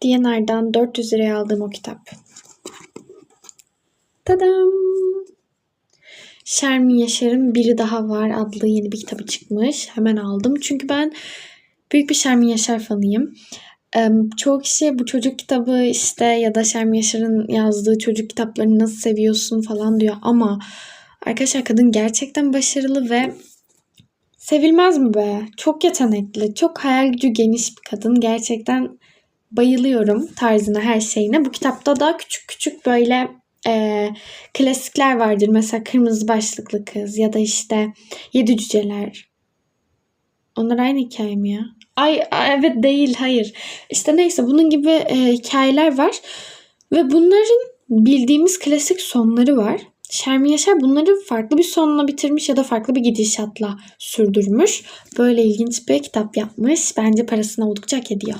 Diyanar'dan 400 liraya aldığım o kitap. Tadam! Şermin Yaşar'ın Biri Daha Var adlı yeni bir kitabı çıkmış. Hemen aldım. Çünkü ben büyük bir Şermin Yaşar fanıyım. Çoğu kişi bu çocuk kitabı işte ya da Şermin Yaşar'ın yazdığı çocuk kitaplarını nasıl seviyorsun falan diyor ama arkadaşlar kadın gerçekten başarılı ve sevilmez mi be? Çok yetenekli, çok hayal gücü geniş bir kadın. Gerçekten bayılıyorum tarzına, her şeyine. Bu kitapta da küçük küçük böyle eee, klasikler vardır. Mesela Kırmızı Başlıklı Kız ya da işte Yedi Cüceler. Onlar aynı hikaye mi ya? Ay, evet değil hayır. İşte neyse bunun gibi e, hikayeler var. Ve bunların bildiğimiz klasik sonları var. Şermin Yaşar bunları farklı bir sonla bitirmiş ya da farklı bir gidişatla sürdürmüş. Böyle ilginç bir kitap yapmış. Bence parasını oldukça hak ediyor.